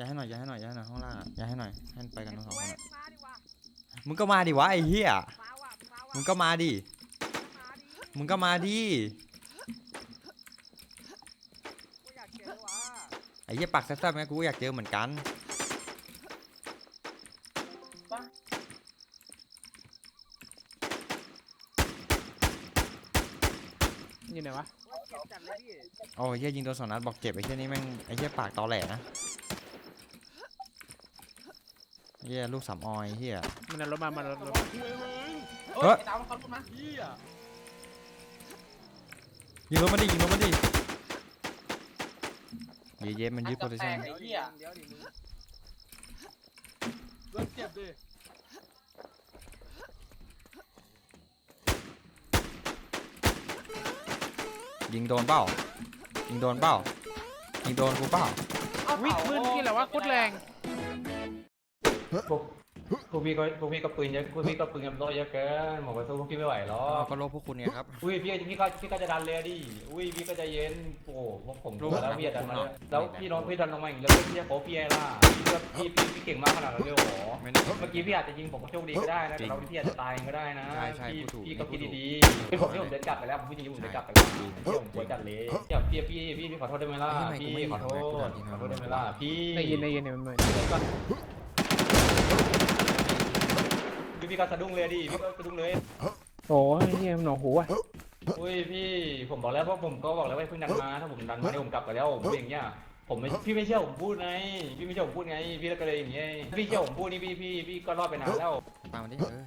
ย้ายให้หน่อยย้ายให้หน่อยย้ายให้หน่อยห้องล่างอะย้ายให้หน่อยให้ไปกันทั้งสองคนอะมาดิวะมึงก็มาดิวะไอ้เหี้ยมาว่ะมาว่ะมึงก็มาดิมาดิมึงก็มาดิกูอยากเจอว่ะไอ้เหี้ยปากแซ่บๆไงกูก็อยากเจอเหมือนกันอยู่ไหนวะ ว่าเจ็บจัดเลยพี่โอ้ยเหี้ยยิงโดนสองนัดบอกเจ็บไอ้เหี้ยนี่แม่งไอ้เหี้ยปากตอแหลนะ เหี้ยลูกสามออยเหี้ยมันเอารถมามันเอารถมาเฮ้ยไอ้ดาวมันขับรถมาเฮียยิงรถมันดิยิงรถมันดิเย้เย้มันยึดโพซิชั่นไอ้เหี้ยเดี๋ยวดิมึงเริ่มเจ็บดิยิงโดนเปล่ายิงโดนเปล่ายิงโดนกูเปล่าวิ่งปืนที่แหละว่าโคตรแรง พวกพวกพี่ก็พวกพี่ก็ปืนเยอะพวกพี่ก็ปืนกับโลเยอะเกินหมอกระสู้พวกพี่ไม่ไหวหรออ๋กอก็โลพวกคุณไงครับ อุ้ยพี่พี่ก็พี่ก็จะดันเลยดิอุ้ยพี่ก็จะเย็นโอ้โหพวกผมรู้รู้แล้วนะพี่จะดันมารู้เลยนะแล้วพี่น้องพี่ดันลงมาอีกแล้วพี่จะโคพี่ไอ้ล่ะพี่ก็พี่พี่พี่เก่งมากขนาดนั้นเลยเหรอไม่ได้เมื่อกี้พี่อาจจะยิงผมก็โชคดีก็ได้นะแต่เราพี่อาจจะตายก็ได้นะใช่ใช่พี่พูดถูกพี่ก็คิดพูดถูกดีๆพี่ผมที่ผมเดินกลับไปแล้วผมพูดจริงๆผมเดินกลับไปแล้วพี่ผมเดินกลับเลยอย่าพี่พี่พี่พี่ขอโทษได้ไหมล่ะไม่พี่กูไม่ขอโทษไม่กูขด่าอจริงโทนะษได้ไหมล่ะพี่ในเย็นในเย็นเนี่ยมันมือพี่ พี่ก็สะดุ้งเลยดิพี่ก็สะดุ้งเลยโอ้ยเฮียมันหนองหูอะอุ้ยพี่ผมบอกแล้วว่าผมก็บอกแล้วว่าเพิ่งดันมาถ้าผมดันมาเนี่ยผมกลับไปแล้วผมพูดอย่างเงี้ยผมไม่พี่ไม่เชื่อผมพูดไงพี่ไม่เชื่อผมพูดไงพี่ก็เลยอย่างเงี้ยพี่เชื่อผมพูดนี่พี่พี่พี่ก็รอดไปนานแล้วปามันดิเออ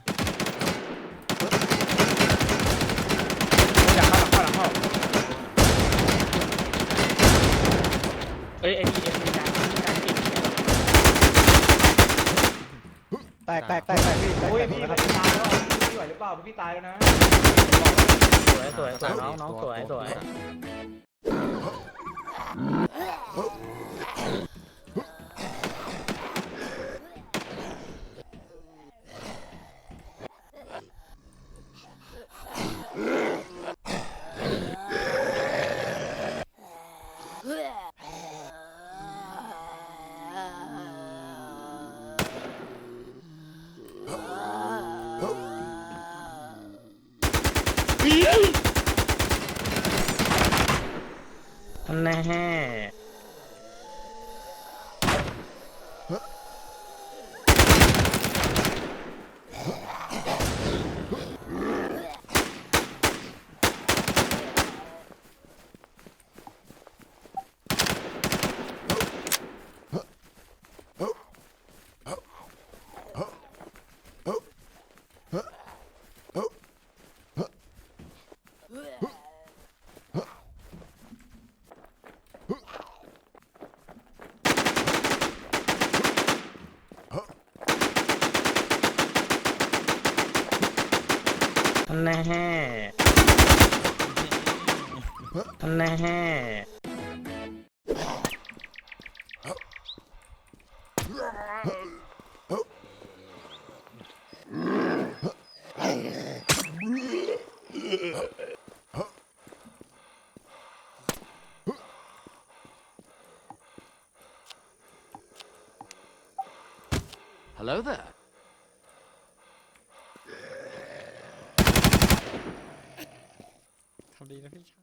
อยากเข้าหลังเข้าหลังเข้าเอ้ยไอ้นี่ไอ้นี่การการกิน แต กแตกแตกแตกพี่แตกอุ้ยแตกพี่นะครับพี่ตายแล้วพี่ไหวหรือเปล่าพี่ตายแล้วนะสวยสวยสวยน้องน้องสวยสวย แน่ แน่แน่ทำดีนะพี่ชาย